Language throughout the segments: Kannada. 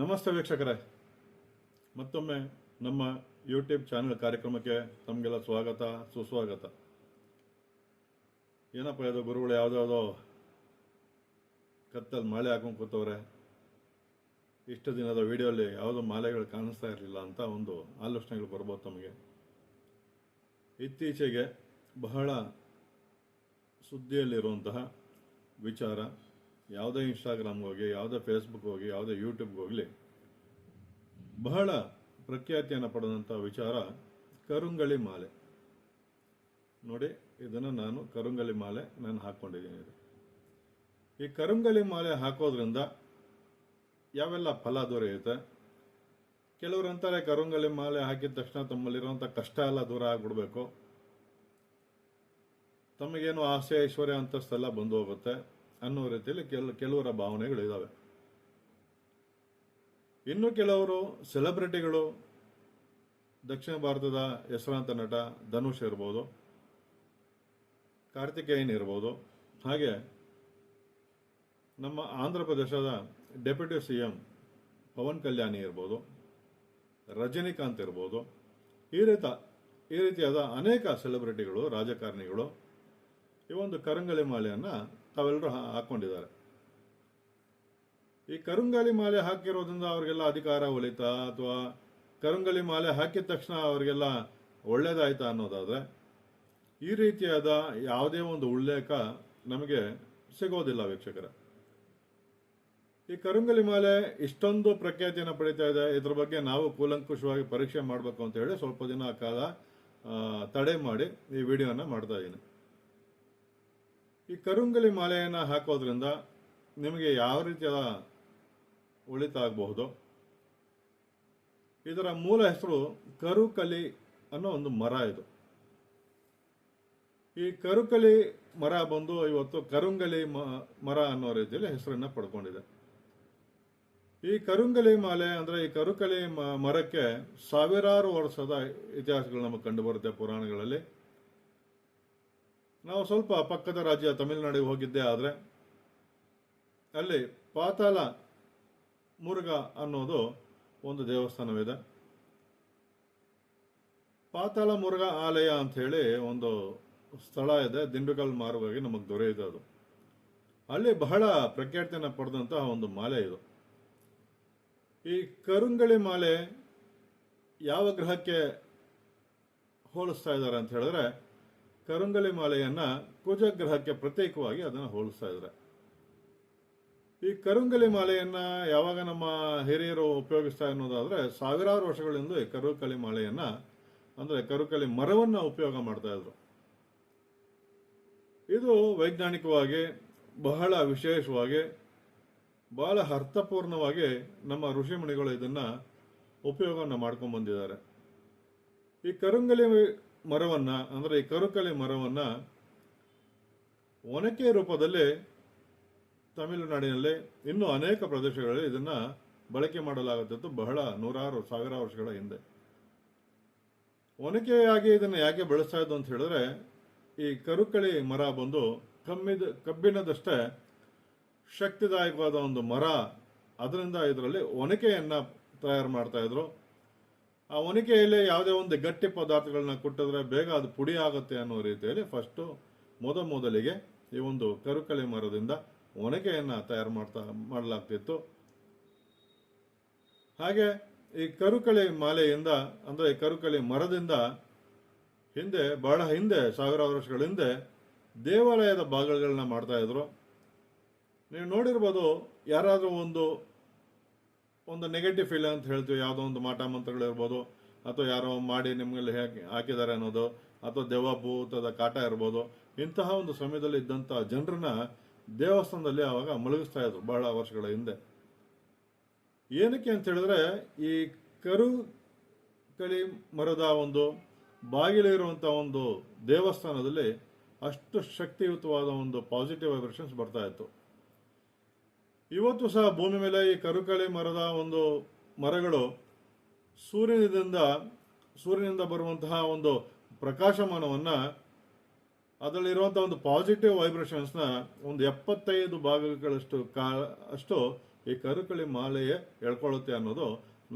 ನಮಸ್ತೆ ವೀಕ್ಷಕರೇ. ಮತ್ತೊಮ್ಮೆ ನಮ್ಮ ಯೂಟ್ಯೂಬ್ ಚಾನೆಲ್ ಕಾರ್ಯಕ್ರಮಕ್ಕೆ ತಮಗೆಲ್ಲ ಸ್ವಾಗತ, ಸುಸ್ವಾಗತ. ಏನಪ್ಪ ಇದು ಗುರುಗಳು, ಯಾವುದ್ಯಾವುದೋ ಕತ್ತಲ್ಲಿ ಮಾಲೆ ಹಾಕೊಂಡು ಕೂತವ್ರೆ. ಇಷ್ಟು ದಿನದ ವಿಡಿಯೋಲಿ ಯಾವುದೋ ಮಾಲೆಗಳು ಕಾಣಿಸ್ತಾ ಇರಲಿಲ್ಲ ಅಂತ ಒಂದು ಆಲೋಚನೆಗಳು ಬರ್ಬೋದು ತಮಗೆ. ಇತ್ತೀಚೆಗೆ ಬಹಳ ಸುದ್ದಿಯಲ್ಲಿರುವಂತಹ ವಿಚಾರ ಯಾವುದೇ ಇನ್ಸ್ಟಾಗ್ರಾಮ್ಗೆ ಹೋಗಿ, ಯಾವುದೇ ಫೇಸ್ಬುಕ್ ಹೋಗಿ, ಯಾವುದೇ ಯೂಟ್ಯೂಬ್ಗೆ ಹೋಗಲಿ, ಬಹಳ ಪ್ರಖ್ಯಾತಿಯನ್ನು ಪಡೆದಂಥ ವಿಚಾರ ಕರುಂಗಳಿ ಮಾಲೆ. ನೋಡಿ, ಇದನ್ನು ನಾನು ಕರುಂಗಳಿ ಮಾಲೆ ನಾನು ಹಾಕ್ಕೊಂಡಿದ್ದೀನಿ ಇದು. ಈ ಕರುಂಗಳಿ ಮಾಲೆ ಹಾಕೋದ್ರಿಂದ ಯಾವೆಲ್ಲ ಫಲ ದೊರೆಯುತ್ತೆ? ಕೆಲವರು ಅಂತಾರೆ, ಕರುಂಗಳಿ ಮಾಲೆ ಹಾಕಿದ ತಕ್ಷಣ ತಮ್ಮಲ್ಲಿರುವಂಥ ಕಷ್ಟ ಎಲ್ಲ ದೂರ ಆಗ್ಬಿಡ್ಬೇಕು. ತಮಗೇನು ಆಸೆ, ಐಶ್ವರ್ಯ ಅಂತಸ್ತೆಲ್ಲ ಬಂದು ಹೋಗುತ್ತೆ. ಅನ್ನೋ ರೀತಿಯಲ್ಲಿ ಕೆಲ, ಕೆಲವರ ಭಾವನೆಗಳಿದ್ದಾವೆ ಇನ್ನು ಕೆಲವರು ಸೆಲೆಬ್ರಿಟಿಗಳು, ದಕ್ಷಿಣ ಭಾರತದ ಹೆಸರಾಂತ ನಟ ಧನುಷ್ ಇರ್ಬೋದು, ಕಾರ್ತಿಕೇಯನ್ ಇರ್ಬೋದು, ಹಾಗೆ ನಮ್ಮ ಆಂಧ್ರ ಪ್ರದೇಶದ deputy C M Pawan Kalyani ಇರ್ಬೋದು, ರಜನಿಕಾಂತ್ ಇರ್ಬೋದು, ಈ ರೀತ, ಈ ರೀತಿಯಾದ ಅನೇಕ ಸೆಲೆಬ್ರಿಟಿಗಳು, ರಾಜಕಾರಣಿಗಳು ಈ ಒಂದು ಕರಂಗಲಿ ಮಾಲೆಯನ್ನು ತಾವೆಲ್ಲರೂ ಹಾಕೊಂಡಿದ್ದಾರೆ. ಈ ಕರುಂಗಲಿ ಮಾಲೆ ಹಾಕಿರೋದ್ರಿಂದ ಅವರಿಗೆಲ್ಲ ಅಧಿಕಾರ ಒಲಿತಾ ಅಥವಾ ಕರುಂಗಲಿ ಮಾಲೆ ಹಾಕಿದ ತಕ್ಷಣ ಅವರಿಗೆಲ್ಲ ಒಳ್ಳೇದಾಯ್ತಾ ಅನ್ನೋದಾದ್ರೆ ಈ ರೀತಿಯಾದ ಯಾವುದೇ ಒಂದು ಉಲ್ಲೇಖ ನಮಗೆ ಸಿಗೋದಿಲ್ಲ ವೀಕ್ಷಕರ. ಈ ಕರುಂಗಲಿ ಮಾಲೆ ಇಷ್ಟೊಂದು ಪ್ರಖ್ಯಾತಿಯನ್ನು ಪಡಿತಾ ಇದೆ. ಇದ್ರ ಬಗ್ಗೆ ನಾವು ಕೂಲಂಕುಷವಾಗಿ ಪರೀಕ್ಷೆ ಮಾಡಬೇಕು ಅಂತ ಹೇಳಿ ಸ್ವಲ್ಪ ದಿನ ಕಾಲ ತಡೆ ಮಾಡಿ ಈ ವಿಡಿಯೋನ ಮಾಡ್ತಾ ಇದ್ದೀನಿ. ಈ ಕರುಂಗಲಿ ಮಾಲೆಯನ್ನು ಹಾಕೋದ್ರಿಂದ ನಿಮಗೆ ಯಾವ ರೀತಿಯ ಒಳಿತಾಗಬಹುದು? ಇದರ ಮೂಲ ಹೆಸರು ಕರುಕಲಿ ಅನ್ನೋ ಒಂದು ಮರ ಇದು. ಈ ಕರುಕಲಿ ಮರ ಬಂದು ಇವತ್ತು ಕರುಂಗಲಿ ಮರ ಅನ್ನೋ ರೀತಿಯಲ್ಲಿ ಹೆಸರನ್ನ ಪಡ್ಕೊಂಡಿದೆ. ಈ ಕರುಂಗಲಿ ಮಾಲೆ ಅಂದ್ರೆ ಈ ಕರುಕಲಿ ಮರಕ್ಕೆ ಸಾವಿರಾರು ವರ್ಷದ ಇತಿಹಾಸಗಳು ನಮಗೆ ಕಂಡು ಬರುತ್ತೆ ಪುರಾಣಗಳಲ್ಲಿ. ನಾವು ಸ್ವಲ್ಪ ಪಕ್ಕದ ರಾಜ್ಯ ತಮಿಳುನಾಡಿಗೆ ಹೋಗಿದ್ದೆ ಆದರೆ ಅಲ್ಲಿ ಪಾತಾಳ ಮುರುಘ ಅನ್ನೋದು ಒಂದು ದೇವಸ್ಥಾನವಿದೆ. ಪಾತಾಳ ಮುರುಘ ಆಲಯ ಅಂತ ಹೇಳಿ ಒಂದು ಸ್ಥಳ ಇದೆ. ದಿಂಡುಗಲ್ ಮಾರ್ಗವಾಗಿ ನಮಗೆ ದೊರೆಯಿದೆ ಅದು. ಅಲ್ಲಿ ಬಹಳ ಪ್ರಖ್ಯಾತಿಯನ್ನು ಪಡೆದಂತಹ ಒಂದು ಮಾಲೆ ಇದು. ಈ ಕರುಂಗಳಿ ಮಾಲೆ ಯಾವ ಗ್ರಹಕ್ಕೆ ಹೋಲಿಸ್ತಾ ಇದ್ದಾರೆ ಅಂತ ಹೇಳಿದ್ರೆ ಕರುಂಗಲಿ ಮಾಲೆಯನ್ನ ಕುಜ ಗ್ರಹಕ್ಕೆ ಪ್ರತ್ಯೇಕವಾಗಿ ಅದನ್ನು ಹೋಲಿಸ್ತಾ ಇದ್ದಾರೆ. ಈ ಕರುಂಗಲಿ ಮಾಲೆಯನ್ನ ಯಾವಾಗ ನಮ್ಮ ಹಿರಿಯರು ಉಪಯೋಗಿಸ್ತಾ ಅನ್ನೋದಾದ್ರೆ ಸಾವಿರಾರು ವರ್ಷಗಳಿಂದ ಈ ಕರುಕಲಿ ಮಾಲೆಯನ್ನ, ಅಂದ್ರೆ ಕರುಕಲಿ ಮರವನ್ನ ಉಪಯೋಗ ಮಾಡ್ತಾ ಇದ್ರು. ಇದು ವೈಜ್ಞಾನಿಕವಾಗಿ ಬಹಳ ವಿಶೇಷವಾಗಿ ಬಹಳ ಅರ್ಥಪೂರ್ಣವಾಗಿ ನಮ್ಮ ಋಷಿಮುನಿಗಳು ಇದನ್ನ ಉಪಯೋಗವನ್ನು ಮಾಡ್ಕೊಂಡು ಬಂದಿದ್ದಾರೆ. ಈ ಕರುಂಗಲಿ ಮರವನ್ನ, ಅಂದರೆ ಈ ಕರುಕಳೆ ಮರವನ್ನ ಒನಕೆ ರೂಪದಲ್ಲಿ ತಮಿಳುನಾಡಿನಲ್ಲಿ ಇನ್ನೂ ಅನೇಕ ಪ್ರದೇಶಗಳಲ್ಲಿ ಇದನ್ನ ಬಳಕೆ ಮಾಡಲಾಗುತ್ತಿತ್ತು ಬಹಳ ನೂರಾರು ಸಾವಿರ ವರ್ಷಗಳ ಹಿಂದೆ. ಒನಕೆಯಾಗಿ ಇದನ್ನು ಯಾಕೆ ಬಳಸ್ತಾ ಇದ್ದು ಅಂತ ಹೇಳಿದ್ರೆ, ಈ ಕರುಕಳಿ ಮರ ಬಂದು ಕಮ್ಮಿದ, ಕಬ್ಬಿಣದಷ್ಟೇ ಶಕ್ತಿದಾಯಕವಾದ ಒಂದು ಮರ ಅದರಿಂದ ಇದರಲ್ಲಿ ಒನಕೆಯನ್ನು ತಯಾರು ಮಾಡ್ತಾ ಇದ್ರು. ಆ ಒನಕೆಯಲ್ಲಿ ಯಾವುದೇ ಒಂದು ಗಟ್ಟಿ ಪದಾರ್ಥಗಳನ್ನ ಕೊಟ್ಟಿದ್ರೆ ಬೇಗ ಅದು ಪುಡಿ ಆಗುತ್ತೆ ಅನ್ನೋ ರೀತಿಯಲ್ಲಿ ಫಸ್ಟು ಮೊದ ಮೊದಲಿಗೆ ಈ ಒಂದು ಕರುಕಲಿ ಮರದಿಂದ ಒನಕೆಯನ್ನ ತಯಾರು ಮಾಡ್ತಾ ಮಾಡಲಾಗ್ತಿತ್ತು. ಹಾಗೆ ಈ ಕರುಕಳೆ ಮಾಲೆಯಿಂದ, ಅಂದ್ರೆ ಈ ಕರುಕಳಿ ಮರದಿಂದ ಹಿಂದೆ, ಬಹಳ ಹಿಂದೆ, ಸಾವಿರಾರು ವರ್ಷಗಳ ಹಿಂದೆ ದೇವಾಲಯದ ಭಾಗಗಳನ್ನ ಮಾಡ್ತಾ ಇದ್ರು. ನೀವು ನೋಡಿರ್ಬೋದು ಯಾರಾದರೂ ಒಂದು ಒಂದು ನೆಗೆಟಿವ್ ಫೀಲ್ ಅಂತ ಹೇಳ್ತೀವಿ. ಯಾವುದೋ ಒಂದು ಮಾಟ ಮಂತ್ರಗಳಿರ್ಬೋದು ಅಥವಾ ಯಾರೋ ಮಾಡಿ ನಿಮ್ಗೆ ಹೇಗೆ ಹಾಕಿದ್ದಾರೆ ಅನ್ನೋದು, ಅಥವಾ ದೇವ ಭೂತದ ಕಾಟ ಇರ್ಬೋದು, ಇಂತಹ ಒಂದು ಸಮಯದಲ್ಲಿ ಇದ್ದಂಥ ಜನರನ್ನ ದೇವಸ್ಥಾನದಲ್ಲಿ ಆವಾಗ ಮಲಗಿಸ್ತಾ ಇದ್ರು ಬಹಳ ವರ್ಷಗಳ ಹಿಂದೆ. ಏನಕ್ಕೆ ಅಂತ ಹೇಳಿದ್ರೆ, ಈ ಕರು ಕಳಿ ಮರದ ಒಂದು ಬಾಗಿಲಿರುವಂಥ ಒಂದು ದೇವಸ್ಥಾನದಲ್ಲಿ ಅಷ್ಟು ಶಕ್ತಿಯುತವಾದ ಒಂದು ಪಾಸಿಟಿವ್ ವೈಬ್ರೇಷನ್ಸ್ ಬರ್ತಾ ಇತ್ತು. ಇವತ್ತು ಸಹ ಭೂಮಿ ಮೇಲೆ ಈ ಕರುಕಳಿ ಮರದ ಒಂದು ಮರಗಳು ಸೂರ್ಯನಿಂದ ಸೂರ್ಯನಿಂದ ಬರುವಂತಹ ಒಂದು ಪ್ರಕಾಶಮಾನವನ್ನು ಅದರಲ್ಲಿರುವಂಥ ಒಂದು ಪಾಸಿಟಿವ್ ವೈಬ್ರೇಷನ್ಸ್ನ ಒಂದು ಎಪ್ಪತ್ತೈದು ಭಾಗಗಳಷ್ಟು ಕಾ, ಅಷ್ಟು ಈ ಕರುಕಳಿ ಮಾಲೆಯೇ ಎಳ್ಕೊಳ್ಳುತ್ತೆ ಅನ್ನೋದು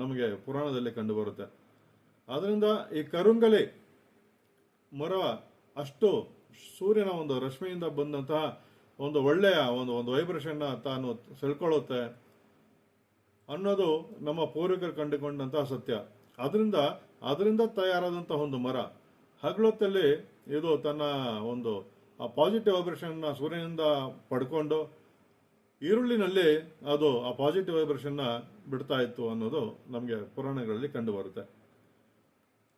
ನಮಗೆ ಪುರಾಣದಲ್ಲಿ ಕಂಡುಬರುತ್ತೆ. ಅದರಿಂದ ಈ ಕರುಂಗಲಿ ಮರ ಅಷ್ಟು ಸೂರ್ಯನ ಒಂದು ರಶ್ಮಿಯಿಂದ ಬಂದಂತಹ ಒಂದು ಒಳ್ಳೆಯ ಒಂದು ಒಂದು ವೈಬ್ರೇಷನ್ನ ತಾನು ಸೆಳ್ಕೊಳ್ಳುತ್ತೆ ಅನ್ನೋದು ನಮ್ಮ ಪೂರ್ವಿಕರು ಕಂಡುಕೊಂಡಂತಹ ಸತ್ಯ. ಅದರಿಂದ ಅದರಿಂದ ತಯಾರಾದಂಥ ಒಂದು ಮರ. ಹಗಲೊತ್ತಲ್ಲಿ ಇದು ತನ್ನ ಒಂದು, ಆ ಪಾಸಿಟಿವ್ ವೈಬ್ರೇಷನ್ನ ಸೂರ್ಯನಿಂದ ಪಡ್ಕೊಂಡು ಈರುಳ್ಳಿನಲ್ಲಿ ಅದು ಆ ಪಾಸಿಟಿವ್ ವೈಬ್ರೇಷನ್ನ ಬಿಡ್ತಾ ಇತ್ತು ಅನ್ನೋದು ನಮಗೆ ಪುರಾಣಗಳಲ್ಲಿ ಕಂಡುಬರುತ್ತೆ.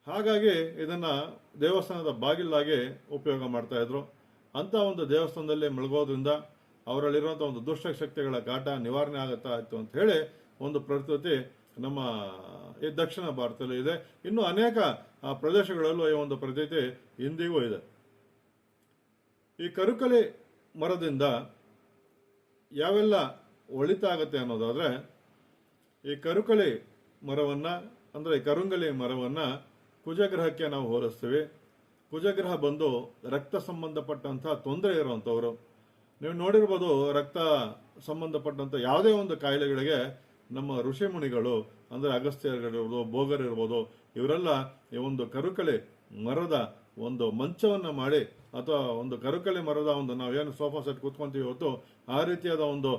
ಹಾಗಾಗಿ ಇದನ್ನು ದೇವಸ್ಥಾನದ ಬಾಗಿಲಾಗಿ ಉಪಯೋಗ ಮಾಡ್ತಾ ಅಂತ ಒಂದು ದೇವಸ್ಥಾನದಲ್ಲಿ ಮುಳುಗೋದ್ರಿಂದ ಅವರಲ್ಲಿರುವಂಥ ಒಂದು ದುಷ್ಟ ಶಕ್ತಿಗಳ ಕಾಟ ನಿವಾರಣೆ ಆಗುತ್ತಾ ಇತ್ತು ಅಂತ ಹೇಳಿ ಒಂದು ಪ್ರಕೃತಿ ನಮ್ಮ ಈ ದಕ್ಷಿಣ ಭಾರತದಲ್ಲಿ ಇದೆ. ಇನ್ನು ಅನೇಕ ಪ್ರದೇಶಗಳಲ್ಲೂ ಈ ಒಂದು ಪ್ರತೀತಿ ಇಂದಿಗೂ ಇದೆ. ಈ ಕರುಕಲಿ ಮರದಿಂದ ಯಾವೆಲ್ಲ ಒಳಿತಾಗತ್ತೆ ಅನ್ನೋದಾದ್ರೆ, ಈ ಕರುಕಳಿ ಮರವನ್ನ, ಅಂದ್ರೆ ಈ ಕರುಂಗಲಿ ಮರವನ್ನ ಕುಜಗ್ರಹಕ್ಕೆ ನಾವು ಹೋಲಿಸ್ತೀವಿ. ಕುಜಗ್ರಹ ಬಂದು ರಕ್ತ ಸಂಬಂಧಪಟ್ಟಂತಹ ತೊಂದರೆ ಇರುವಂತವರು ನೀವು ನೋಡಿರ್ಬೋದು ರಕ್ತ ಸಂಬಂಧಪಟ್ಟಂತ ಯಾವುದೇ ಒಂದು ಕಾಯಿಲೆಗಳಿಗೆ ನಮ್ಮ ಋಷಿಮುನಿಗಳು, ಅಂದ್ರೆ ಅಗಸ್ತ್ಯರಿರ್ಬೋದು ಬೋಗರ್ ಇರ್ಬೋದು ಇವರೆಲ್ಲ ಈ ಒಂದು ಕರುಕಳಿ ಮರದ ಒಂದು ಮಂಚವನ್ನ ಮಾಡಿ ಅಥವಾ ಒಂದು ಕರುಕಳಿ ಮರದ ಒಂದು ನಾವೇನು ಸೋಫಾ ಸೆಟ್ ಕೂತ್ಕೊಂತೀವಿ ಇವತ್ತು ಆ ರೀತಿಯಾದ ಒಂದು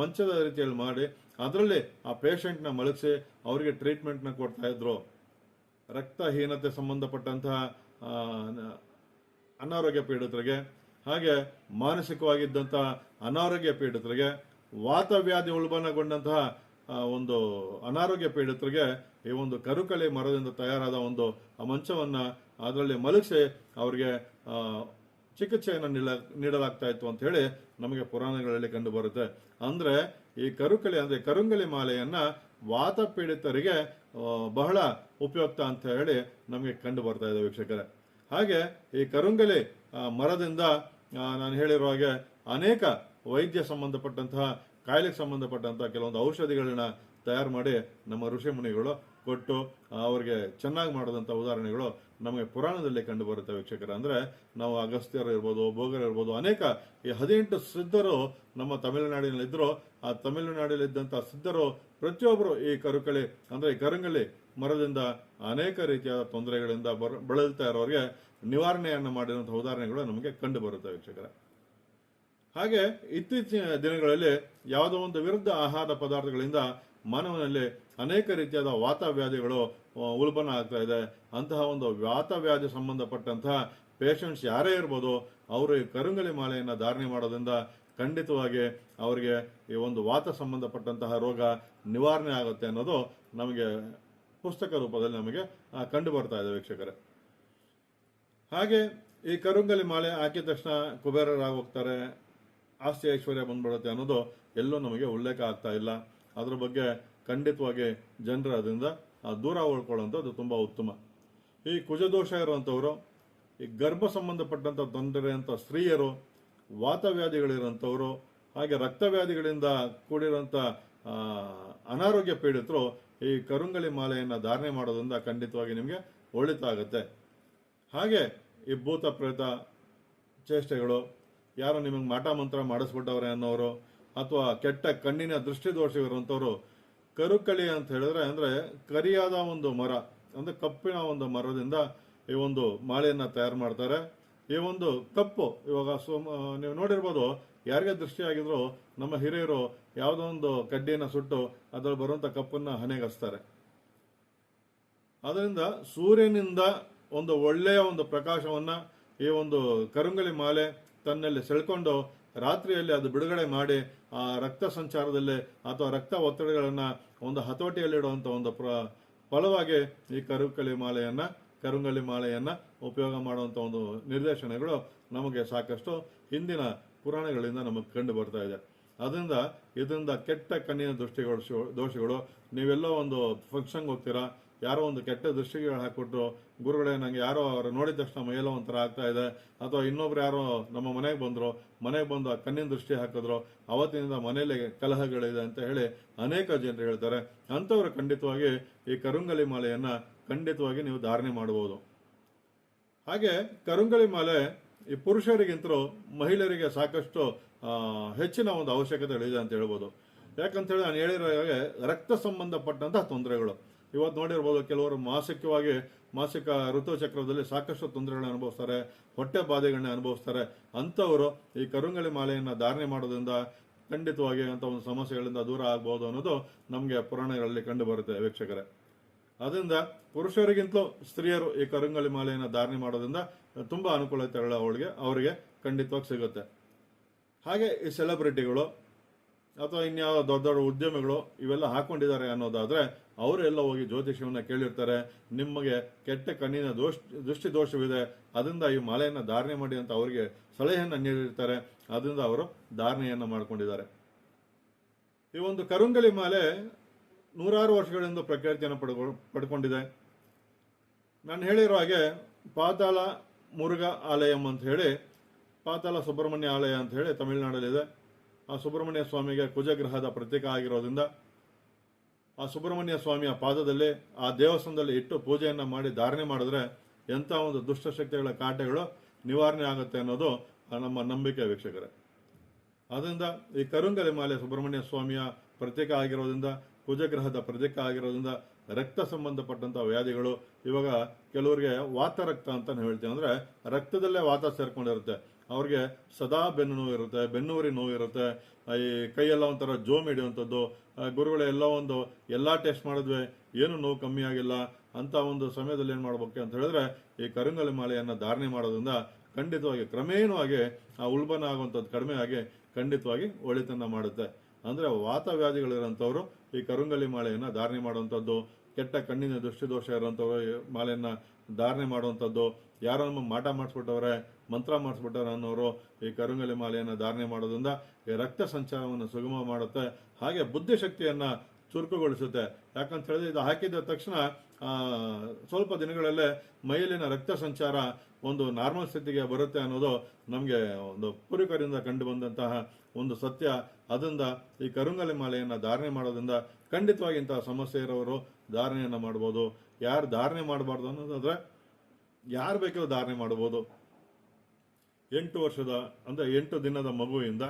ಮಂಚದ ರೀತಿಯಲ್ಲಿ ಮಾಡಿ ಅದರಲ್ಲಿ ಆ ಪೇಷಂಟ್ನ ಮಲಗಿಸಿ ಅವರಿಗೆ ಟ್ರೀಟ್ಮೆಂಟ್ನ ಕೊಡ್ತಾ ಇದ್ರು. ರಕ್ತಹೀನತೆ ಸಂಬಂಧಪಟ್ಟಂತಹ ಅನಾರೋಗ್ಯ ಪೀಡಿತರಿಗೆ, ಹಾಗೆ ಮಾನಸಿಕವಾಗಿದ್ದಂತಹ ಅನಾರೋಗ್ಯ ಪೀಡಿತರಿಗೆ, ವಾತವ್ಯಾಧಿ ಉಲ್ಬಣಗೊಂಡಂತಹ ಒಂದು ಅನಾರೋಗ್ಯ ಪೀಡಿತರಿಗೆ ಈ ಒಂದು ಕರುಕಳಿ ಮರದಿಂದ ತಯಾರಾದ ಒಂದು ಮಂಚವನ್ನ ಅದರಲ್ಲಿ ಮಲಗಿಸಿ ಅವರಿಗೆ ಚಿಕಿತ್ಸೆಯನ್ನು ನೀಡ ನೀಡಲಾಗ್ತಾ ಇತ್ತು ಅಂತ ಹೇಳಿ ನಮಗೆ ಪುರಾಣಗಳಲ್ಲಿ ಕಂಡು ಬರುತ್ತೆ ಅಂದ್ರೆ ಈ ಕರುಕಳಿ ಅಂದ್ರೆ ಕರುಂಗಲಿ ಮಾಲೆಯನ್ನ ವಾತ ಪೀಡಿತರಿಗೆ ಬಹಳ ಉಪಯುಕ್ತ ಅಂತ ಹೇಳಿ ನಮಗೆ ಕಂಡು ಬರ್ತಾ ಇದೆ ವೀಕ್ಷಕರೇ. ಹಾಗೆ ಈ ಕರುಂಗಲಿ ಮರದಿಂದ ನಾನು ಹೇಳಿರೋ ಹಾಗೆ ಅನೇಕ ವೈದ್ಯ ಸಂಬಂಧಪಟ್ಟಂತಹ, ಕಾಯಿಲೆಗೆ ಸಂಬಂಧಪಟ್ಟಂತಹ ಕೆಲವೊಂದು ಔಷಧಿಗಳನ್ನ ತಯಾರು ಮಾಡಿ ನಮ್ಮ ಋಷಿ ಮುನಿಗಳು ಕೊಟ್ಟು ಅವರಿಗೆ ಚೆನ್ನಾಗಿ ಮಾಡಿದಂಥ ಉದಾಹರಣೆಗಳು ನಮಗೆ ಪುರಾಣದಲ್ಲಿ ಕಂಡು ಬರುತ್ತೆ ವೀಕ್ಷಕರ. ಅಂದ್ರೆ ನಾವು ಅಗಸ್ತ್ಯರು ಇರ್ಬೋದು, ಭೋಗರ್ ಇರ್ಬೋದು, ಅನೇಕ ಈ ಹದಿನೆಂಟು ಸಿದ್ಧರು ನಮ್ಮ ತಮಿಳುನಾಡಿನಲ್ಲಿ ಇದ್ರು. ಆ ತಮಿಳುನಾಡಿನಲ್ಲಿ ಇದ್ದಂತಹ ಸಿದ್ಧರು ಪ್ರತಿಯೊಬ್ಬರು ಈ ಕರುಕಳಿ, ಅಂದ್ರೆ ಈ ಕರುಂಗಲಿ ಮರದಿಂದ ಅನೇಕ ರೀತಿಯಾದ ತೊಂದರೆಗಳಿಂದ ಬರ, ಬಳಲ್ತಾ ಇರೋರಿಗೆ ನಿವಾರಣೆಯನ್ನು ಮಾಡಿದಂತಹ ಉದಾಹರಣೆಗಳು ನಮಗೆ ಕಂಡು ಬರುತ್ತೆ ವೀಕ್ಷಕರ. ಹಾಗೆ ಇತ್ತೀಚಿನ ದಿನಗಳಲ್ಲಿ ಯಾವುದೋ ಒಂದು ವಿರುದ್ಧ ಆಹಾರ ಪದಾರ್ಥಗಳಿಂದ ಮಾನವನಲ್ಲಿ ಅನೇಕ ರೀತಿಯಾದ ವಾತವ್ಯಾಧಿಗಳು ಉಲ್ಬಣ ಆಗ್ತಾ ಇದೆ. ಅಂತಹ ಒಂದು ವಾತವ್ಯಾಧಿ ಸಂಬಂಧಪಟ್ಟಂತಹ ಪೇಷಂಟ್ಸ್ ಯಾರೇ ಇರ್ಬೋದು, ಅವರು ಈ ಕರುಂಗಲಿ ಮಾಲೆಯನ್ನು ಧಾರಣೆ ಮಾಡೋದ್ರಿಂದ ಖಂಡಿತವಾಗಿ ಅವರಿಗೆ ಈ ಒಂದು ವಾತ ಸಂಬಂಧಪಟ್ಟಂತಹ ರೋಗ ನಿವಾರಣೆ ಆಗುತ್ತೆ ಅನ್ನೋದು ನಮಗೆ ಪುಸ್ತಕ ರೂಪದಲ್ಲಿ ನಮಗೆ ಕಂಡು ಬರ್ತಾ ಇದೆ ವೀಕ್ಷಕರೇ. ಹಾಗೆ ಈ ಕರುಂಗಲಿ ಮಾಲೆ ಹಾಕಿದ ತಕ್ಷಣ ಕುಬೇರರಾಗಿ ಹೋಗ್ತಾರೆ. ಆಸ್ತಿ ಐಶ್ವರ್ಯ ಬಂದ್ಬಿಡುತ್ತೆ ಅನ್ನೋದು ಎಲ್ಲೂ ನಮಗೆ ಉಲ್ಲೇಖ ಆಗ್ತಾ ಇಲ್ಲ. ಅದ್ರ ಬಗ್ಗೆ ಖಂಡಿತವಾಗಿ ಜನರು ಅದರಿಂದ ದೂರ ಉಳ್ಕೊಳ್ಳೋಂಥದ್ದು ತುಂಬಾ ಉತ್ತಮ. ಈ ಕುಜದೋಷ ಇರುವಂಥವ್ರು ಈ ಗರ್ಭ ಸಂಬಂಧಪಟ್ಟಂತ ತೊಂದರೆ ಅಂತ ಸ್ತ್ರೀಯರು ವಾತವ್ಯಾಧಿಗಳಿರೋಂಥವ್ರು ಹಾಗೆ ರಕ್ತವ್ಯಾಧಿಗಳಿಂದ ಕೂಡಿರುವಂತ ಆ, ಅನಾರೋಗ್ಯ ಪೀಡಿತರು ಈ ಕರುಂಗಲಿ ಮಾಲೆಯನ್ನು ಧಾರಣೆ ಮಾಡೋದ್ರಿಂದ ಖಂಡಿತವಾಗಿ ನಿಮಗೆ ಒಳಿತಾಗುತ್ತೆ ಹಾಗೆ ಈ ಭೂತ ಪ್ರೇತ ಚೇಷ್ಟೆಗಳು ಯಾರೋ ನಿಮಗೆ ಮಾಟ ಮಂತ್ರ ಮಾಡಿಸ್ಬಿಟ್ಟವ್ರೆ ಅನ್ನೋರು ಅಥವಾ ಕೆಟ್ಟ ಕಣ್ಣಿನ ದೃಷ್ಟಿ ದೋಷವಿರುವಂಥವ್ರು ಕರುಕಳಿ ಅಂತ ಹೇಳಿದ್ರೆ ಅಂದ್ರೆ ಕರಿಯಾದ ಒಂದು ಮರ, ಅಂದ್ರೆ ಕಪ್ಪಿನ ಒಂದು ಮರದಿಂದ ಈ ಒಂದು ಮಾಲೆಯನ್ನು ತಯಾರು ಮಾಡ್ತಾರೆ. ಈ ಒಂದು ಕಪ್ಪು, ಇವಾಗ ನೀವು ನೋಡಿರ್ಬೋದು, ಯಾರಿಗೆ ದೃಷ್ಟಿ ಆಗಿದ್ರು ನಮ್ಮ ಹಿರಿಯರು ಯಾವುದೋ ಒಂದು ಕಡ್ಡಿಯನ್ನ ಸುಟ್ಟು ಅದ್ರಲ್ಲಿ ಬರುವಂತ ಕಪ್ಪನ್ನ ಹನೆಗಸ್ತಾರೆ ಅದರಿಂದ ಸೂರ್ಯನಿಂದ ಒಂದು ಒಳ್ಳೆಯ ಒಂದು ಪ್ರಕಾಶವನ್ನ ಈ ಒಂದು ಕರುಂಗಳಿ ಮಾಲೆ ತನ್ನಲ್ಲಿ ಸೆಳ್ಕೊಂಡು ರಾತ್ರಿಯಲ್ಲಿ ಅದು ಬಿಡುಗಡೆ ಮಾಡಿ ಆ ರಕ್ತ ಸಂಚಾರದಲ್ಲಿ ಅಥವಾ ರಕ್ತ ಒತ್ತಡಗಳನ್ನು ಒಂದು ಹತೋಟಿಯಲ್ಲಿಡುವಂಥ ಒಂದು ಪ್ರ ಫಲವಾಗಿ ಈ ಕರುಕಲಿ ಮಾಲೆಯನ್ನ, ಕರುಂಗಲಿ ಮಾಲೆಯನ್ನ ಉಪಯೋಗ ಮಾಡುವಂತ ಒಂದು ನಿರ್ದೇಶನಗಳು ನಮಗೆ ಸಾಕಷ್ಟು ಹಿಂದಿನ ಪುರಾಣಗಳಿಂದ ನಮಗೆ ಕಂಡು ಬರ್ತಾ ಇದೆ. ಅದರಿಂದ ಇದರಿಂದ ಕೆಟ್ಟ ಕಣ್ಣಿನ ದೃಷ್ಟಿಗಳು, ದೋಷಗಳು, ನೀವೆಲ್ಲೋ ಒಂದು ಫಂಕ್ಷನ್ಗೆ ಹೋಗ್ತೀರಾ ಯಾರೋ ಒಂದು ಕೆಟ್ಟ ದೃಷ್ಟಿಗಳು ಹಾಕಿಬಿಟ್ರು, ಗುರುಗಳೇ ನಂಗೆ ಯಾರೋ ಅವರು ನೋಡಿದ ತಕ್ಷಣ ಮೈಯೆಲ್ಲ ಒಂಥರ ಆಗ್ತಾ ಇದೆ, ಅಥವಾ ಇನ್ನೊಬ್ರು ಯಾರೋ ನಮ್ಮ ಮನೆಗೆ ಬಂದರು, ಮನೆಗೆ ಬಂದು ಆ ಕಣ್ಣಿನ ದೃಷ್ಟಿ ಹಾಕಿದ್ರು, ಅವತ್ತಿನಿಂದ ಮನೆಯಲ್ಲಿ ಕಲಹಗಳಿದೆ ಅಂತ ಹೇಳಿ ಅನೇಕ ಜನರು ಹೇಳ್ತಾರೆ. ಅಂಥವರು ಖಂಡಿತವಾಗಿ ಈ ಕರುಂಗಲಿ ಮಾಲೆಯನ್ನ ಖಂಡಿತವಾಗಿ ನೀವು ಧಾರಣೆ ಮಾಡಬಹುದು ಹಾಗೆ ಕರುಂಗಲಿ ಮಾಲೆ ಈ ಪುರುಷರಿಗಿಂತಲೂ ಮಹಿಳೆಯರಿಗೆ ಸಾಕಷ್ಟು ಹೆಚ್ಚಿನ ಒಂದು ಅವಶ್ಯಕತೆಗಳಿದೆ ಅಂತ ಹೇಳ್ಬೋದು. ಯಾಕಂತೇಳಿ ನಾನು ಹೇಳಿರೋ ಹಾಗೆ ರಕ್ತ ಸಂಬಂಧಪಟ್ಟಂತಹ ತೊಂದರೆಗಳು. ಇವತ್ತು ನೋಡಿರ್ಬೋದು ಕೆಲವರು ಮಾಸಿಕವಾಗಿ, ಮಾಸಿಕ ಋತುಚಕ್ರದಲ್ಲಿ ಸಾಕಷ್ಟು ತೊಂದರೆಗಳನ್ನ ಅನುಭವಿಸ್ತಾರೆ, ಹೊಟ್ಟೆ ಬಾಧೆಗಳನ್ನ ಅನುಭವಿಸ್ತಾರೆ. ಅಂಥವರು ಈ ಕರುಂಗಳಿ ಮಾಲೆಯನ್ನು ಧಾರಣೆ ಮಾಡೋದ್ರಿಂದ ಖಂಡಿತವಾಗಿ ಅಂತ ಒಂದು ಸಮಸ್ಯೆಗಳಿಂದ ದೂರ ಆಗ್ಬೋದು ಅನ್ನೋದು ನಮಗೆ ಪುರಾಣಗಳಲ್ಲಿ ಕಂಡು ಬರುತ್ತೆ ವೀಕ್ಷಕರೇ. ಅದರಿಂದ ಪುರುಷರಿಗಿಂತಲೂ ಸ್ತ್ರೀಯರು ಈ ಕರುಂಗಳಿ ಮಾಲೆಯನ್ನು ಧಾರಣೆ ಮಾಡೋದ್ರಿಂದ ತುಂಬಾ ಅನುಕೂಲತೆಗಳು ಅವಳಿಗೆ, ಅವರಿಗೆ ಖಂಡಿತವಾಗಿ ಸಿಗುತ್ತೆ. ಹಾಗೆ ಈ ಸೆಲೆಬ್ರಿಟಿಗಳು ಅಥವಾ ಇನ್ಯಾವ ದೊಡ್ಡ ದೊಡ್ಡ ಉದ್ಯಮಿಗಳು ಇವೆಲ್ಲ ಹಾಕೊಂಡಿದ್ದಾರೆ ಅನ್ನೋದಾದ್ರೆ ಅವರೆಲ್ಲ ಹೋಗಿ ಜ್ಯೋತಿಷ್ಯವನ್ನ ಕೇಳಿರ್ತಾರೆ. ನಿಮಗೆ ಕೆಟ್ಟ ಕಣ್ಣಿನ ದೋಷ ದೃಷ್ಟಿ ದೋಷವಿದೆ ಅದರಿಂದ ಈ ಮಾಲೆಯನ್ನು ಧಾರಣೆ ಮಾಡಿ ಅಂತ ಅವರಿಗೆ ಸಲಹೆಯನ್ನು ನೀಡಿರ್ತಾರೆ. ಅದರಿಂದ ಅವರು ಧಾರಣೆಯನ್ನು ಮಾಡಿಕೊಂಡಿದ್ದಾರೆ. ಈ ಒಂದು ಕರುಂಗಲಿ ಮಾಲೆ ನೂರಾರು ವರ್ಷಗಳಿಂದ ಪ್ರಖ್ಯಾತಿಯನ್ನು ಪಡ್ಕೊ, ಪಡ್ಕೊಂಡಿದೆ. ನಾನು ಹೇಳಿರೋ ಹಾಗೆ ಪಾತಾಳ ಮುರುಘ ಆಲಯಂ ಅಂತ ಹೇಳಿ, ಪಾತಾಳ ಸುಬ್ರಹ್ಮಣ್ಯ ಆಲಯ ಅಂತ ಹೇಳಿ ತಮಿಳುನಾಡಲ್ಲಿದೆ. ಆ ಸುಬ್ರಹ್ಮಣ್ಯ ಸ್ವಾಮಿಗೆ ಕುಜಗ್ರಹದ ಪ್ರತೀಕ ಆಗಿರೋದ್ರಿಂದ ಆ ಸುಬ್ರಹ್ಮಣ್ಯ ಸ್ವಾಮಿಯ ಪಾದದಲ್ಲಿ ಆ ದೇವಸ್ಥಾನದಲ್ಲಿ ಇಟ್ಟು ಪೂಜೆಯನ್ನು ಮಾಡಿ ಧಾರಣೆ ಮಾಡಿದ್ರೆ ಎಂಥ ಒಂದು ದುಷ್ಟಶಕ್ತಿಗಳ ಕಾಟಗಳು ನಿವಾರಣೆ ಆಗುತ್ತೆ ಅನ್ನೋದು ನಮ್ಮ ನಂಬಿಕೆ ವೀಕ್ಷಕರೇ. ಅದರಿಂದ ಈ ಕರುಂಗಲಿ ಮಾಲೆ ಸುಬ್ರಹ್ಮಣ್ಯ ಸ್ವಾಮಿಯ ಪ್ರತೀಕ ಆಗಿರೋದ್ರಿಂದ ಕುಜಗ್ರಹದ ಪ್ರತೀಕ ಆಗಿರೋದ್ರಿಂದ ರಕ್ತ ಸಂಬಂಧಪಟ್ಟಂಥ ವ್ಯಾಧಿಗಳು ಇವಾಗ ಕೆಲವರಿಗೆ ವಾತ ರಕ್ತ ಅಂತ ಹೇಳ್ತೀವಿ. ಅಂದರೆ ರಕ್ತದಲ್ಲೇ ವಾತ ಸೇರ್ಕೊಂಡಿರುತ್ತೆ. ಅವ್ರಿಗೆ ಸದಾ ಬೆನ್ನು ನೋವು ಇರುತ್ತೆ ಬೆನ್ನುವರಿ ನೋವು ಇರುತ್ತೆ ಈ ಕೈಯೆಲ್ಲ ಒಂಥರ ಜೋಮ್ ಹಿಡಿಯುವಂಥದ್ದು. ಗುರುಗಳ ಎಲ್ಲ ಒಂದು ಎಲ್ಲ ಟೆಸ್ಟ್ ಮಾಡಿದ್ವಿ, ಏನು ನೋವು ಕಮ್ಮಿ ಆಗಿಲ್ಲ ಅಂತ ಒಂದು ಸಮಯದಲ್ಲಿ ಏನು ಮಾಡ್ಬೇಕು ಅಂತ ಹೇಳಿದ್ರೆ ಈ ಕರುಂಗಲಿ ಮಾಲೆಯನ್ನು ಧಾರಣೆ ಮಾಡೋದ್ರಿಂದ ಖಂಡಿತವಾಗಿ ಕ್ರಮೇಣವಾಗಿ ಆ ಉಲ್ಬನ ಆಗುವಂಥದ್ದು ಕಡಿಮೆ ಆಗಿ ಖಂಡಿತವಾಗಿ ಒಳಿತನ್ನ ಮಾಡುತ್ತೆ. ಅಂದರೆ ವಾತವ್ಯಾಧಿಗಳಿರೋಂಥವ್ರು ಈ ಕರುಂಗಲಿ ಮಾಲೆಯನ್ನು ಧಾರಣೆ ಮಾಡುವಂಥದ್ದು, ಕೆಟ್ಟ ಕಣ್ಣಿನ ದೃಷ್ಟಿದೋಷ ಇರೋಂಥವ್ರು ಮಾಲೆಯನ್ನ ಧಾರಣೆ ಮಾಡುವಂಥದ್ದು. ಯಾರೋ ನಮ್ಮ ಮಾಟ ಮಾಡಿಸ್ಬಿಟ್ಟವ್ರೆ ಮಂತ್ರ ಮಾಡಿಸ್ಬಿಟ್ಟ ಅನ್ನೋರು ಈ ಕರುಂಗಲಿ ಮಾಲೆಯನ್ನು ಧಾರಣೆ ಮಾಡೋದ್ರಿಂದ ಈ ರಕ್ತ ಸಂಚಾರವನ್ನು ಸುಗಮ ಮಾಡುತ್ತೆ, ಹಾಗೆ ಬುದ್ಧಿಶಕ್ತಿಯನ್ನ ಚುರುಕುಗೊಳಿಸುತ್ತೆ. ಯಾಕಂತ ಹೇಳಿದ್ರೆ ಇದು ಹಾಕಿದ ತಕ್ಷಣ ಸ್ವಲ್ಪ ದಿನಗಳಲ್ಲೇ ಮೈಯಲ್ಲಿನ ರಕ್ತ ಸಂಚಾರ ಒಂದು ನಾರ್ಮಲ್ ಸ್ಥಿತಿಗೆ ಬರುತ್ತೆ ಅನ್ನೋದು ನಮಗೆ ಒಂದು ಪೂರ್ವಿಕರಿಂದ ಕಂಡು ಬಂದಂತಹ ಒಂದು ಸತ್ಯ. ಅದರಿಂದ ಈ ಕರುಂಗಲಿ ಮಾಲೆಯನ್ನ ಧಾರಣೆ ಮಾಡೋದ್ರಿಂದ ಖಂಡಿತವಾಗಿ ಇಂತಹ ಸಮಸ್ಯೆ ಇರೋರು ಧಾರಣೆಯನ್ನು ಮಾಡ್ಬೋದು. ಯಾರು ಧಾರಣೆ ಮಾಡಬಾರ್ದು ಅನ್ನೋದಾದ್ರೆ ಯಾರು ಬೇಕಾದ್ರೂ ಧಾರಣೆ ಮಾಡ್ಬೋದು. ಎಂಟು ವರ್ಷದ, ಅಂದರೆ ಎಂಟು ದಿನದ ಮಗುವಿಂದ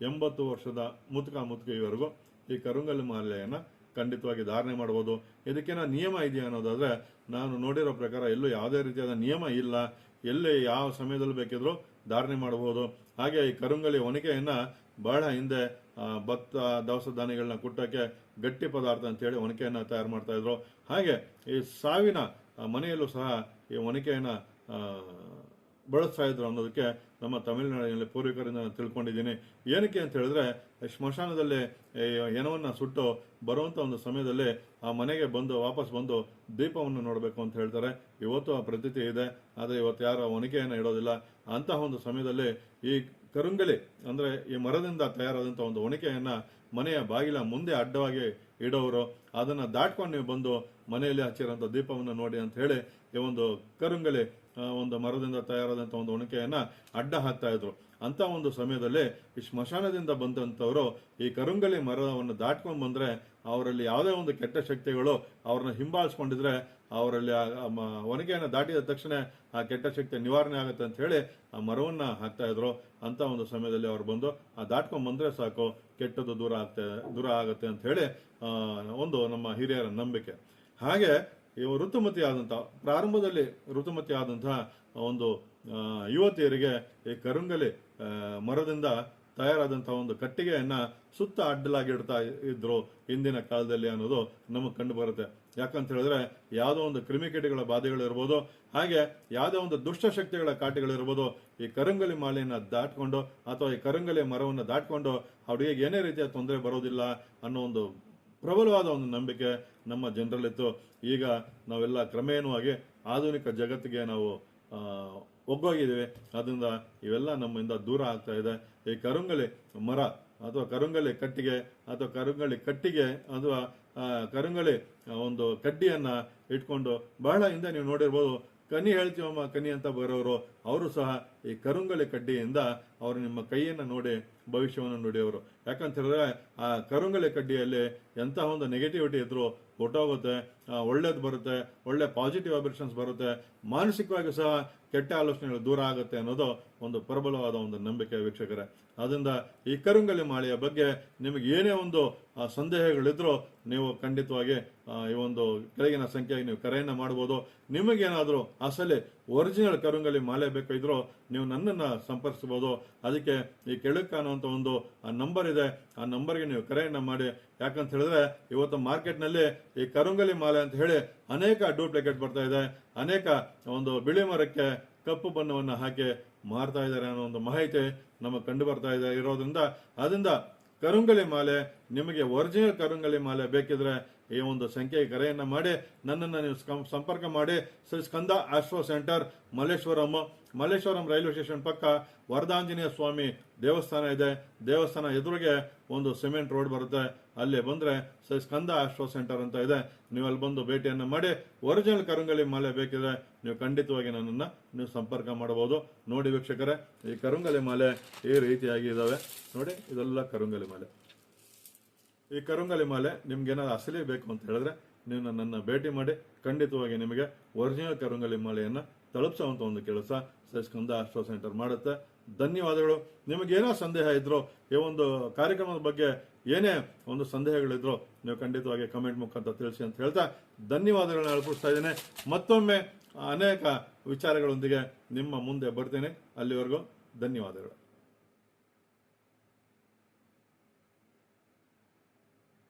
ಎಂಬತ್ತು ವರ್ಷದ ಮುದುಕ ಮುದುಕಿಯವರೆಗೂ ಈ ಕರುಂಗಲಿ ಮಾಲೆಯನ್ನು ಖಂಡಿತವಾಗಿ ಧಾರಣೆ ಮಾಡ್ಬೋದು. ಇದಕ್ಕೇನ ನಿಯಮ ಇದೆಯಾ ಅನ್ನೋದಾದರೆ, ನಾನು ನೋಡಿರೋ ಪ್ರಕಾರ ಎಲ್ಲೂ ಯಾವುದೇ ರೀತಿಯಾದ ನಿಯಮ ಇಲ್ಲ. ಎಲ್ಲಿ ಯಾವ ಸಮಯದಲ್ಲಿ ಬೇಕಿದ್ರೂ ಧಾರಣೆ ಮಾಡಬಹುದು ಹಾಗೆ ಈ ಕರುಂಗಲಿ ಒನಕೆಯನ್ನು ಬಹಳ ಹಿಂದೆ ಭತ್ತ, ದವಸ ಧಾನ್ಯಗಳನ್ನ ಕುಟ್ಟಕ್ಕೆ ಗಟ್ಟಿ ಪದಾರ್ಥ ಅಂತೇಳಿ ಒನಕೆಯನ್ನು ತಯಾರು ಮಾಡ್ತಾ ಇದ್ರು. ಹಾಗೆ ಈ ಸಾವಿನ ಮನೆಯಲ್ಲೂ ಸಹ ಈ ಒನಕೆಯನ್ನ ಬಳಸ್ತಾ ಇದ್ರು ಅನ್ನೋದಕ್ಕೆ ನಮ್ಮ ತಮಿಳುನಾಡಿನಲ್ಲಿ ಪೂರ್ವಿಕರಿಂದ ತಿಳ್ಕೊಂಡಿದ್ದೀನಿ. ಏನಕ್ಕೆ ಅಂತ ಹೇಳಿದ್ರೆ ಸ್ಮಶಾನದಲ್ಲಿ ಏನವನ್ನ ಸುಟ್ಟು ಬರುವಂತ ಒಂದು ಸಮಯದಲ್ಲಿ ಆ ಮನೆಗೆ ಬಂದು, ವಾಪಸ್ ಬಂದು ದೀಪವನ್ನು ನೋಡಬೇಕು ಅಂತ ಹೇಳ್ತಾರೆ. ಇವತ್ತು ಆ ಪ್ರತೀತಿ ಇದೆ. ಆದರೆ ಇವತ್ತು ಯಾರು ಒನಕೆಯನ್ನು ಇಡೋದಿಲ್ಲ. ಅಂತಹ ಒಂದು ಸಮಯದಲ್ಲಿ ಈ ಕರುಂಗಲಿ, ಅಂದ್ರೆ ಈ ಮರದಿಂದ ತಯಾರಾದಂತ ಒಂದು ಒಣಿಕೆಯನ್ನ ಮನೆಯ ಬಾಗಿಲ ಮುಂದೆ ಅಡ್ಡವಾಗಿ ಇಡೋರು, ಅದನ್ನ ದಾಟ್ಕೊಂಡು ನೀವು ಬಂದು ಮನೆಯಲ್ಲಿ ಹಚ್ಚಿರೋಂಥ ದೀಪವನ್ನು ನೋಡಿ ಅಂತ ಹೇಳಿ ಈ ಒಂದು ಕರುಂಗಲಿ ಒಂದು ಮರದಿಂದ ತಯಾರಾದಂಥ ಒಂದು ಒಣಕೆಯನ್ನು ಅಡ್ಡ ಹಾಕ್ತಾ ಇದ್ರು. ಅಂತ ಒಂದು ಸಮಯದಲ್ಲಿ ಈ ಸ್ಮಶಾನದಿಂದ ಬಂದಂಥವರು ಈ ಕರುಂಗಲಿ ಮರವನ್ನು ದಾಟ್ಕೊಂಡು ಬಂದ್ರೆ ಅವರಲ್ಲಿ ಯಾವುದೇ ಒಂದು ಕೆಟ್ಟ ಶಕ್ತಿಗಳು ಅವ್ರನ್ನ ಹಿಂಬಾಲಿಸ್ಕೊಂಡಿದ್ರೆ ಅವರಲ್ಲಿ ಒನಕೆಯನ್ನ ದಾಟಿದ ತಕ್ಷಣ ಆ ಕೆಟ್ಟ ಶಕ್ತಿ ನಿವಾರಣೆ ಆಗುತ್ತೆ ಅಂತ ಹೇಳಿ ಆ ಮರವನ್ನ ಹಾಕ್ತಾ ಇದ್ರು. ಅಂತ ಒಂದು ಸಮಯದಲ್ಲಿ ಅವ್ರು ಬಂದು ಆ ದಾಟ್ಕೊಂಡ್ ಬಂದ್ರೆ ಸಾಕು, ಕೆಟ್ಟದ್ದು ದೂರ ಆಗ್ತೆ, ದೂರ ಆಗುತ್ತೆ ಅಂತ ಹೇಳಿ ಒಂದು ನಮ್ಮ ಹಿರಿಯರ ನಂಬಿಕೆ. ಹಾಗೆ ಇವು ಋತುಮತಿ ಆದಂತಹ ಪ್ರಾರಂಭದಲ್ಲಿ ಋತುಮತಿ ಆದಂತಹ ಒಂದು ಯುವತಿಯರಿಗೆ ಈ ಕರುಂಗಲಿ ಮರದಿಂದ ತಯಾರಾದಂತಹ ಒಂದು ಕಟ್ಟಿಗೆಯನ್ನ ಸುತ್ತ ಅಡ್ಡಲಾಗಿಡ್ತಾ ಇದ್ರು ಹಿಂದಿನ ಕಾಲದಲ್ಲಿ ಅನ್ನೋದು ನಮಗೆ ಕಂಡು ಬರುತ್ತೆ. ಯಾಕಂತ ಹೇಳಿದ್ರೆ ಯಾವುದೋ ಒಂದು ಕ್ರಿಮಿಕೀಟಗಳ ಬಾಧೆಗಳು ಇರ್ಬೋದು ಹಾಗೆ ಯಾವುದೋ ಒಂದು ದುಷ್ಟಶಕ್ತಿಗಳ ಕಾಟಗಳಿರ್ಬೋದು, ಈ ಕರಂಗಲಿ ಮಾಲೆಯನ್ನ ದಾಟ್ಕೊಂಡು ಅಥವಾ ಈ ಕರಂಗಲಿ ಮರವನ್ನು ದಾಟ್ಕೊಂಡು ಅವರಿಗೆ ಏನೇ ರೀತಿಯ ತೊಂದರೆ ಬರೋದಿಲ್ಲ ಅನ್ನೋ ಒಂದು ಪ್ರಬಲವಾದ ಒಂದು ನಂಬಿಕೆ ನಮ್ಮ ಜನರಲ್ಲಿತ್ತು. ಈಗ ನಾವೆಲ್ಲ ಕ್ರಮೇಣವಾಗಿ ಆಧುನಿಕ ಜಗತ್ತಿಗೆ ನಾವು ಒಗ್ಗೋಗಿದ್ದೀವಿ. ಅದರಿಂದ ಇವೆಲ್ಲ ನಮ್ಮಿಂದ ದೂರ ಆಗ್ತಾ ಇದೆ. ಈ ಕರುಂಗಲಿ ಮರ ಅಥವಾ ಕರುಂಗಲಿ ಕಟ್ಟಿಗೆ ಅಥವಾ ಕರುಂಗಳಿ ಕಟ್ಟಿಗೆ ಅಥವಾ ಆ, ಕರುಂಗಲಿ ಒಂದು ಕಡ್ಡಿಯನ್ನು ಇಟ್ಕೊಂಡು ಬಹಳ ಹಿಂದೆ ನೀವು ನೋಡಿರ್ಬೋದು ಕನಿ ಹೇಳ್ತೀವಮ್ಮ ಕನಿ ಅಂತ ಬರೋರು ಅವರು ಸಹ ಈ ಕರುಂಗಳಿ ಕಡ್ಡಿಯಿಂದ ಅವರು ನಿಮ್ಮ ಕೈಯನ್ನು ನೋಡಿ ಭವಿಷ್ಯವನ್ನು ನುಡಿಯೋರು ಯಾಕಂತ ಹೇಳಿದ್ರೆ ಆ ಕರುಂಗಲೆ ಕಡ್ಡಿಯಲ್ಲಿ ಎಂತಹ ಒಂದು ನೆಗೆಟಿವಿಟಿ ಇದ್ರು ಹೊಟ್ಟೋಗುತ್ತೆ ಒಳ್ಳೇದು ಬರುತ್ತೆ, ಒಳ್ಳೆ ಪಾಸಿಟಿವ್ ವೈಬ್ರೇಷನ್ಸ್ ಬರುತ್ತೆ, ಮಾನಸಿಕವಾಗಿ ಸಹ ಕೆಟ್ಟ ಆಲೋಚನೆಗಳು ದೂರ ಆಗುತ್ತೆ ಅನ್ನೋದು ಒಂದು ಪ್ರಬಲವಾದ ಒಂದು ನಂಬಿಕೆ ವೀಕ್ಷಕರೇ. ಅದರಿಂದ ಈ ಕರುಂಗಲಿ ಮಾಳೆಯ ಬಗ್ಗೆ ನಿಮಗೆ ಏನೇ ಒಂದು ಸಂದೇಹಗಳಿದ್ರೂ ನೀವು ಖಂಡಿತವಾಗಿ ಈ ಒಂದು ಕೆಳಗಿನ ಸಂಖ್ಯೆಗೆ ನೀವು ಕರೆಯನ್ನ ಮಾಡ್ಬೋದು. ನಿಮಗೇನಾದರೂ ಅಸಲಿ ಒರಿಜಿನಲ್ ಕರುಂಗಲಿ ಮಾಲೆ ಬೇಕಾದ್ರೂ ನೀವು ನನ್ನನ್ನು ಸಂಪರ್ಕಿಸಬಹುದು ಅದಕ್ಕೆ ಈ ಕೆಳಗೆ ಅನ್ನುವಂಥ ಒಂದು ನಂಬರ್ ಇದೆ. ಆ ನಂಬರ್ಗೆ ನೀವು ಕರೆಯನ್ನ ಮಾಡಿ. ಯಾಕಂತ ಹೇಳಿದ್ರೆ, ಇವತ್ತು ಮಾರ್ಕೆಟ್ನಲ್ಲಿ ಈ ಕರುಂಗಲಿ ಮಾಲೆ ಅಂತ ಹೇಳಿ ಅನೇಕ ಡೂಪ್ಲಿಕೇಟ್ ಬರ್ತಾ ಇದೆ. ಅನೇಕ ಒಂದು ಬಿಳಿ ಮರಕ್ಕೆ ಕಪ್ಪು ಬಣ್ಣವನ್ನು ಹಾಕಿ ಮಾರ್ತಾ ಇದ್ದಾರೆ ಅನ್ನೋ ಒಂದು ಮಾಹಿತಿ ನಮಗೆ ಕಂಡು ಬರ್ತಾ ಇದೆ ಇರೋದ್ರಿಂದ. ಅದರಿಂದ ಕರುಂಗಲಿ ಮಾಲೆ, ನಿಮಗೆ ಒರಿಜಿನಲ್ ಕರುಂಗಲಿ ಮಾಲೆ ಬೇಕಿದ್ರೆ ಈ ಒಂದು ಸಂಖ್ಯೆಗೆ ಕರೆಯನ್ನು ಮಾಡಿ, ನನ್ನನ್ನು ನೀವು ಸಂಪರ್ಕ ಮಾಡಿ. Shri Skanda astro centre, Malleshwaram. Malleshwaram railway station ಪಕ್ಕ ವರದಾಂಜನೇಯ ಸ್ವಾಮಿ ದೇವಸ್ಥಾನ ಇದೆ. ದೇವಸ್ಥಾನ ಎದುರಿಗೆ ಒಂದು ಸಿಮೆಂಟ್ ರೋಡ್ ಬರುತ್ತೆ. ಅಲ್ಲಿ ಬಂದರೆ ಶ್ರೀ ಸ್ಕಂದ ಆಸ್ಟ್ರೋ ಸೆಂಟರ್ ಅಂತ ಇದೆ. ನೀವು ಅಲ್ಲಿ ಬಂದು ಭೇಟಿಯನ್ನು ಮಾಡಿ, ಒರಿಜಿನಲ್ ಕರುಂಗಲಿ ಮಾಲೆ ಬೇಕಿದ್ರೆ ನೀವು ಖಂಡಿತವಾಗಿ ನನ್ನನ್ನು ನೀವು ಸಂಪರ್ಕ ಮಾಡಬಹುದು. ನೋಡಿ ವೀಕ್ಷಕರೇ, ಈ ಕರುಂಗಲಿ ಮಾಲೆ ಈ ರೀತಿಯಾಗಿ ಇದ್ದಾವೆ ನೋಡಿ, ಇದೆಲ್ಲ ಕರುಂಗಲಿ ಮಾಲೆ. ಈ ಕರುಂಗಲಿ ಮಾಲೆ ನಿಮ್ಗೇನಾದ್ರು ಅಸಲಿ ಬೇಕು ಅಂತ ಹೇಳಿದ್ರೆ ನೀವು ನನ್ನನ್ನು ಭೇಟಿ ಮಾಡಿ ಖಂಡಿತವಾಗಿ ನಿಮಗೆ ಒರಿಜಿನಲ್ ಕರುಂಗಲಿ ಮಾಲೆಯನ್ನ ತಲುಪಿಸುವಂತ ಒಂದು ಕೆಲಸ ಸಸ್ಕಂದ ಆಸ್ಟ್ರೋ ಸೆಂಟರ್ ಮಾಡುತ್ತೆ. ಧನ್ಯವಾದಗಳು. ನಿಮಗೇನೋ ಸಂದೇಹ ಇದ್ರು ಈ ಒಂದು ಕಾರ್ಯಕ್ರಮದ ಬಗ್ಗೆ ಏನೇ ಒಂದು ಸಂದೇಹಗಳಿದ್ರು ನೀವು ಖಂಡಿತವಾಗಿ ಕಮೆಂಟ್ ಮುಖಾಂತರ ತಿಳಿಸಿ ಅಂತ ಹೇಳ್ತಾ ಧನ್ಯವಾದಗಳನ್ನ ಅರ್ಪಿಸ್ತಾ ಇದ್ದೇನೆ. ಮತ್ತೊಮ್ಮೆ ಅನೇಕ ವಿಚಾರಗಳೊಂದಿಗೆ ನಿಮ್ಮ ಮುಂದೆ ಬರ್ತೇನೆ. ಅಲ್ಲಿವರೆಗೂ ಧನ್ಯವಾದಗಳು.